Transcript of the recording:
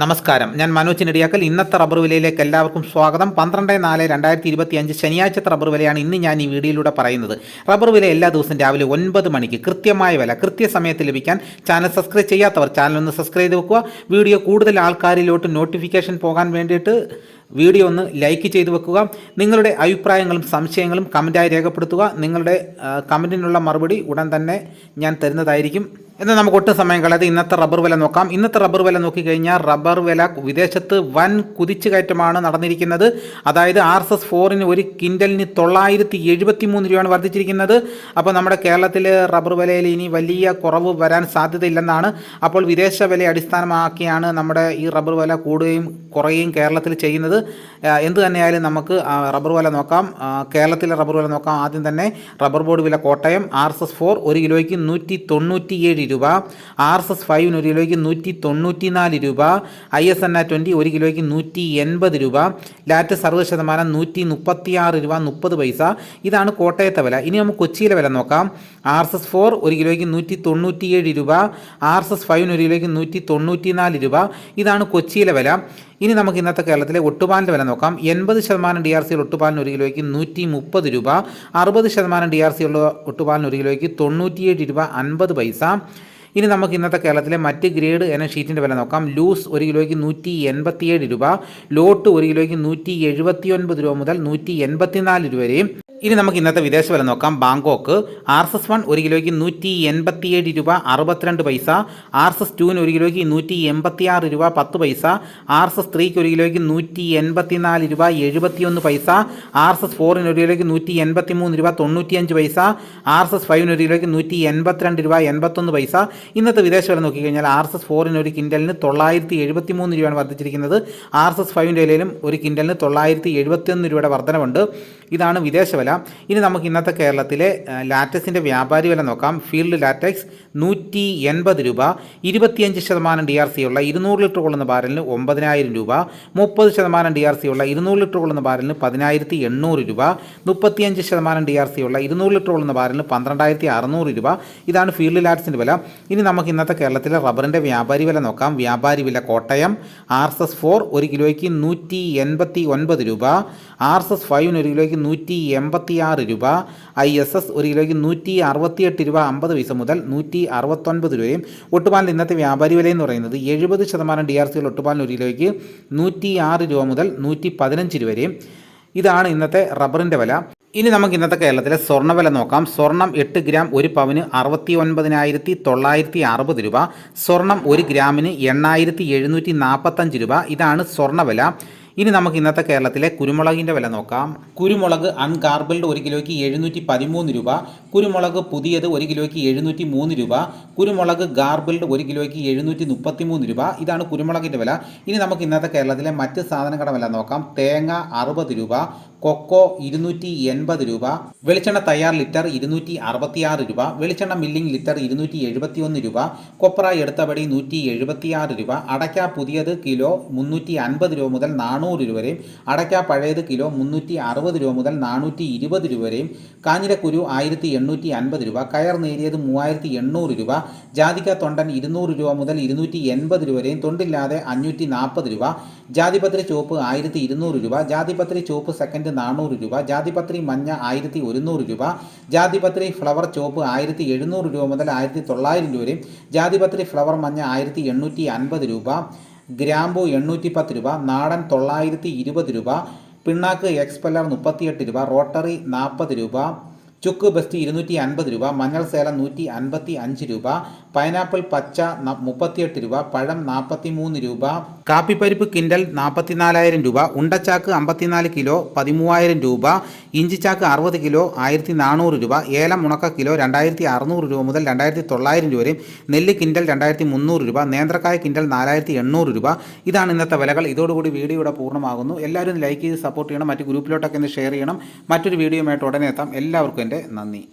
നമസ്കാരം. ഞാൻ മനോജ് നെടിയാക്കൽ ഇന്നത്തെ റബ്ബർ വിലയിലേക്ക് എല്ലാവർക്കും സ്വാഗതം. പന്ത്രണ്ട് നാല് രണ്ടായിരത്തി ഇരുപത്തി അഞ്ച് ശനിയാഴ്ചത്തെ റബ്ബർ വിലയാണ് ഇന്ന് ഞാൻ ഈ വീഡിയോയിലൂടെ പറയുന്നത്. റബ്ബർ വില എല്ലാ ദിവസവും രാവിലെ ഒൻപത് മണിക്ക് കൃത്യമായ വില കൃത്യസമയത്ത് ലഭിക്കാൻ ചാനൽ സബ്സ്ക്രൈബ് ചെയ്യാത്തവർ ചാനൽ ഒന്ന് സബ്സ്ക്രൈബ് ചെയ്ത് വെക്കുക. വീഡിയോ കൂടുതൽ ആൾക്കാരിലോട്ട് നോട്ടിഫിക്കേഷൻ പോകാൻ വേണ്ടിയിട്ട് വീഡിയോ ഒന്ന് ലൈക്ക് ചെയ്ത് വെക്കുക. നിങ്ങളുടെ അഭിപ്രായങ്ങളും സംശയങ്ങളും കമന്റായി രേഖപ്പെടുത്തുക. നിങ്ങളുടെ കമന്റിനുള്ള മറുപടി ഉടൻ തന്നെ ഞാൻ തരുന്നതായിരിക്കും. എന്നാൽ നമുക്ക് ഒട്ടും സമയം കളയാതെ ഇന്നത്തെ റബ്ബർ വില നോക്കാം. ഇന്നത്തെ റബ്ബർ വില നോക്കിക്കഴിഞ്ഞാൽ റബ്ബർ വില വിദേശത്ത് വൻ കുതിച്ചു കയറ്റമാണ് നടന്നിരിക്കുന്നത്. അതായത് ആർ എസ് എസ് ഫോറിന് ഒരു കിൻഡലിന് തൊള്ളായിരത്തി എഴുപത്തി മൂന്ന് രൂപയാണ് വർദ്ധിച്ചിരിക്കുന്നത്. അപ്പോൾ നമ്മുടെ കേരളത്തിലെ റബ്ബർ വിലയിൽ ഇനി വലിയ കുറവ് വരാൻ സാധ്യതയില്ലെന്നാണ്. അപ്പോൾ വിദേശ വിലയെ അടിസ്ഥാനമാക്കിയാണ് നമ്മുടെ ഈ റബ്ബർ വില കൂടുകയും കുറയുകയും കേരളത്തിൽ ചെയ്യുന്നത്. എന്ത് തന്നെയായാലും നമുക്ക് റബ്ബർ വില നോക്കാം. കേരളത്തിലെ റബ്ബർ വില നോക്കാം. ആദ്യം തന്നെ റബ്ബർ ബോർഡ് വില Kottayam R S S four ഒരു കിലോയ്ക്ക് നൂറ്റി തൊണ്ണൂറ്റിയേഴ് രൂപ ആർ എസ് എസ് ഫൈവിന് ഒരു കിലോയ്ക്ക് നൂറ്റി തൊണ്ണൂറ്റി നാല് രൂപ I S N R twenty ഒരു കിലോയ്ക്ക് നൂറ്റി എൺപത് രൂപ ലാറ്റ് സർവ ശതമാനം നൂറ്റി മുപ്പത്തിയാറ് രൂപ മുപ്പത് പൈസ. ഇതാണ് കോട്ടയത്തെ വില. ഇനി നമുക്ക് കൊച്ചിയിലെ വില നോക്കാം. ആർ എസ് എസ് ഫോർ ഒരു കിലോയ്ക്ക് നൂറ്റി തൊണ്ണൂറ്റിയേഴ് രൂപ ആർ എസ് എസ് ഫൈവിന് ഒരു കിലോയ്ക്ക് നൂറ്റി തൊണ്ണൂറ്റി നാല് രൂപ. ഇതാണ് കൊച്ചിയിലെ വില. ഇനി നമുക്ക് ഇന്നത്തെ കേരളത്തിലെ ഒട്ടുപാലിന്റെ വില നോക്കാം. എൺപത് ശതമാനം ഡി ആർ സി ഒട്ടുപാലിന് ഒരു കിലോയ്ക്ക് നൂറ്റി മുപ്പത് രൂപ. അറുപത് ശതമാനം ഡി ആർ സി ഉള്ള ഒട്ടുപാലിന് ഒരു കിലോയ്ക്ക് തൊണ്ണൂറ്റിയേഴ് രൂപ അൻപത് പൈസ. ഇനി നമുക്ക് ഇന്നത്തെ കേരളത്തിലെ മറ്റ് ഗ്രേഡ് എന്ന ഷീറ്റിന്റെ വില നോക്കാം. ലൂസ് ഒരു കിലോയ്ക്ക് നൂറ്റി എൺപത്തിയേഴ് രൂപ. ലോട്ട് ഒരു കിലോയ്ക്ക് നൂറ്റി എഴുപത്തി ഒൻപത് രൂപ മുതൽ നൂറ്റി എൺപത്തിനാല് രൂപ വരെയും. ഇനി നമുക്ക് ഇന്നത്തെ വിദേശ വില നോക്കാം. Bangkok R S S one ഒരു കിലോയ്ക്ക് നൂറ്റി എൺപത്തിയേഴ് രൂപ അറുപത്തിരണ്ട് പൈസ. ആർ എസ് എസ് ടുവിന് ഒരു കിലോയ്ക്ക് നൂറ്റി എൺപത്തിയാറ് രൂപ പത്ത് പൈസ. ആർ എസ് എസ് ത്രീക്ക് ഒരു കിലോയ്ക്ക് നൂറ്റി എൺപത്തിനാല് രൂപ എഴുപത്തിയൊന്ന് പൈസ. ആർ എസ് എസ് ഫോറിന് ഒരു കിലോയ്ക്ക് നൂറ്റി എൺപത്തി മൂന്ന് രൂപ തൊണ്ണൂറ്റിയഞ്ച് പൈസ. ആർ എസ് എസ് ഫൈവിന് ഒരു കിലോയ്ക്ക് നൂറ്റി എൺപത്തിരണ്ട് രൂപ എൺപത്തൊന്ന് പൈസ. ഇന്നത്തെ വിദേശ വില നോക്കിക്കഴിഞ്ഞാൽ ആർ എസ് എസ് ഫോറിന് ഒരു കിൻഡലിന് തൊള്ളായിരത്തി എഴുപത്തി മൂന്ന് രൂപയാണ് വർദ്ധിച്ചിരിക്കുന്നത്. ആർ എസ് എസ് ഫൈവിന്റെ വിലയിലും ഒരു കിൻഡലിന് തൊള്ളായിരത്തി എഴുപത്തിയൊന്ന് രൂപയുടെ വർധനവുണ്ട്. ഇതാണ് വിദേശ വില. ഇനി നമുക്ക് ഇന്നത്തെ കേരളത്തിലെ ലാറ്റക്സിന്റെ വ്യാപാരി വില നോക്കാം. ഫീൽഡ് ലാറ്റക്സ് നൂറ്റി എൺപത് രൂപ ഇരുപത്തിയഞ്ച് ശതമാനം ഡി ആർ സി ഉള്ള ഇരുന്നൂറ് ലിറ്റർ കൊള്ളുന്ന ബാരലിന് ഒമ്പതിനായിരം രൂപ മുപ്പത് ശതമാനം ഡി ആർ സി ഉള്ള ഇരുന്നൂറ് ലിറ്റർ കൊള്ളുന്ന ബാരലിന് പതിനായിരത്തി എണ്ണൂറ് രൂപ മുപ്പത്തിയഞ്ച് ശതമാനം ഡി ആർ സി ഉള്ള ഇരുന്നൂറ് ലിറ്റർ കൊള്ളുന്ന ബാരലിന് പന്ത്രണ്ടായിരത്തി അറുന്നൂറ് രൂപ. ഇതാണ് ഫീൽഡ് ലാറ്റ്സിന്റെ വില. ഇനി നമുക്ക് ഇന്നത്തെ കേരളത്തിലെ റബ്ബറിന്റെ വ്യാപാരി വില നോക്കാം. വ്യാപാരി വില Kottayam R S S four ഒരു കിലോയ്ക്ക് നൂറ്റി എൺപത്തി ഒൻപത് രൂപ ആർ എസ് എസ് ഫൈവിന് ഒരു കിലോയ്ക്ക് നൂറ്റി എൺപത്തി ആറ് രൂപ. ഐ എസ് എസ് ഒരു കിലോയ്ക്ക് നൂറ്റി അറുപത്തിയെട്ട് രൂപ അമ്പത് പൈസ മുതൽ നൂറ്റി അറുപത്തൊൻപത് രൂപയും ഒട്ടുപാലിന്റെ ഇന്നത്തെ വ്യാപാരി വില എന്ന് പറയുന്നത് എഴുപത് ശതമാനം ഡി ആർ സികൾ ഒട്ടുപാലിന് ഒരു കിലോയ്ക്ക് നൂറ്റി ആറ് രൂപ മുതൽ നൂറ്റി പതിനഞ്ച് രൂപ വരെയും ഇതാണ് ഇന്നത്തെ റബ്ബറിന്റെ വില. ഇനി നമുക്ക് ഇന്നത്തെ കേരളത്തിലെ സ്വർണ വില നോക്കാം. സ്വർണം എട്ട് ഗ്രാം ഒരു പവന് അറുപത്തി ഒൻപതിനായിരത്തി തൊള്ളായിരത്തി അറുപത് രൂപ. സ്വർണം ഒരു ഗ്രാമിന് എണ്ണായിരത്തി എഴുന്നൂറ്റി നാൽപ്പത്തഞ്ച് രൂപ. ഇതാണ് സ്വർണവില ഇനി നമുക്ക് ഇന്നത്തെ കേരളത്തിലെ കുരുമുളകിന്റെ വില നോക്കാം. കുരുമുളക് അൺഗാർബിൾഡ് ഒരു കിലോയ്ക്ക് എഴുന്നൂറ്റി പതിമൂന്ന് രൂപ. കുരുമുളക് പുതിയത് ഒരു കിലോയ്ക്ക് എഴുന്നൂറ്റി മൂന്ന് രൂപ. കുരുമുളക് ഗാർബിൾഡ് ഒരു കിലോയ്ക്ക് എഴുന്നൂറ്റി മുപ്പത്തി മൂന്ന് രൂപ. ഇതാണ് കുരുമുളകിന്റെ വില. ഇനി നമുക്ക് ഇന്നത്തെ കേരളത്തിലെ മറ്റ് സാധനങ്ങളുടെ വില നോക്കാം. തേങ്ങ അറുപത് രൂപ. കൊക്കോ ഇരുന്നൂറ്റി എൺപത് രൂപ. വെളിച്ചെണ്ണ തയ്യാർ ലിറ്റർ ഇരുന്നൂറ്റി അറുപത്തിയാറ് രൂപ. വെളിച്ചെണ്ണ മില്ലിംഗ് ലിറ്റർ ഇരുന്നൂറ്റി എഴുപത്തി ഒന്ന് രൂപ. കൊപ്ര എടുത്തപടി നൂറ്റി എഴുപത്തിയാറ് രൂപ. അടയ്ക്ക പുതിയത് കിലോ മുന്നൂറ്റി അൻപത് രൂപ മുതൽ നാനൂറ് രൂപ വരെയും അടയ്ക്ക പഴയത് കിലോ മുന്നൂറ്റി അറുപത് രൂപ മുതൽ നാനൂറ്റി ഇരുപത് രൂപ വരെയും കാഞ്ഞിരക്കുരു ആയിരത്തി എണ്ണൂറ്റി അൻപത് രൂപ കയർ നേരിയത് മൂവായിരത്തി എണ്ണൂറ് രൂപ ജാതിക്ക തൊണ്ടൻ ഇരുന്നൂറ് രൂപ മുതൽ ഇരുന്നൂറ്റി എൺപത് രൂപ വരെയും തൊണ്ടില്ലാതെ അഞ്ഞൂറ്റി നാൽപ്പത് രൂപ ജാതിപത്രി ചുവപ്പ് ആയിരത്തി ഇരുന്നൂറ് രൂപ ജാതിപത്രി ചുവപ്പ് സെക്കൻഡ് നാനൂറ് രൂപ ജാതിപത്രി മഞ്ഞ ആയിരത്തി ഒരുന്നൂറ് രൂപ ജാതിപത്രി ഫ്ലവർ ചുവപ്പ് ആയിരത്തി എഴുന്നൂറ് രൂപ മുതൽ ആയിരത്തി തൊള്ളായിരം രൂപ വരെയും ജാതിപത്രി ഫ്ലവർ മഞ്ഞ ആയിരത്തി എണ്ണൂറ്റി അൻപത് രൂപ ഗ്രാമ്പു എണ്ണൂറ്റി പത്ത് രൂപ നാടൻ തൊള്ളായിരത്തി ഇരുപത് രൂപ പിണ്ണാക്ക് എക്സ്പെല്ലർ മുപ്പത്തിയെട്ട് രൂപ റോട്ടറി നാൽപ്പത് രൂപ ചുക്ക് ബസ്റ്റ് ഇരുന്നൂറ്റി അൻപത് രൂപ മഞ്ഞൾ സേല നൂറ്റി അൻപത്തി അഞ്ച് രൂപ പൈനാപ്പിൾ പച്ച മുപ്പത്തിയെട്ട് രൂപ പഴം നാൽപ്പത്തി മൂന്ന് രൂപ കാപ്പിപ്പരിപ്പ് കിൻഡൽ നാൽപ്പത്തിനാലായിരം രൂപ ഉണ്ടച്ചാക്ക് അമ്പത്തിനാല് കിലോ പതിമൂവായിരം രൂപ ഇഞ്ചിച്ചാക്ക് അറുപത് കിലോ ആയിരത്തി നാനൂറ് രൂപ ഏലം ഉണക്ക കിലോ രണ്ടായിരത്തി അറുന്നൂറ് രൂപ മുതൽ രണ്ടായിരത്തി തൊള്ളായിരം രൂപ വരെയും നെല്ല് കിൻഡൽ രണ്ടായിരത്തി മുന്നൂറ് രൂപ നേന്ത്രക്കായ കിൻഡൽ നാലായിരത്തി എണ്ണൂറ് രൂപ. ഇതാണ് ഇന്നത്തെ വിലകൾ. ഇതോടുകൂടി വീഡിയോ ഇവിടെ പൂർണമാകുന്നു. എല്ലാവരും ലൈക്ക് ചെയ്ത് സപ്പോർട്ട് ചെയ്യണം. മറ്റ് ഗ്രൂപ്പിലോട്ടൊക്കെ ഒന്ന് ഷെയർ ചെയ്യണം. മറ്റൊരു വീഡിയോയുമായിട്ട് ഉടനെ എത്താം. എല്ലാവർക്കും എന്റെ നന്ദി.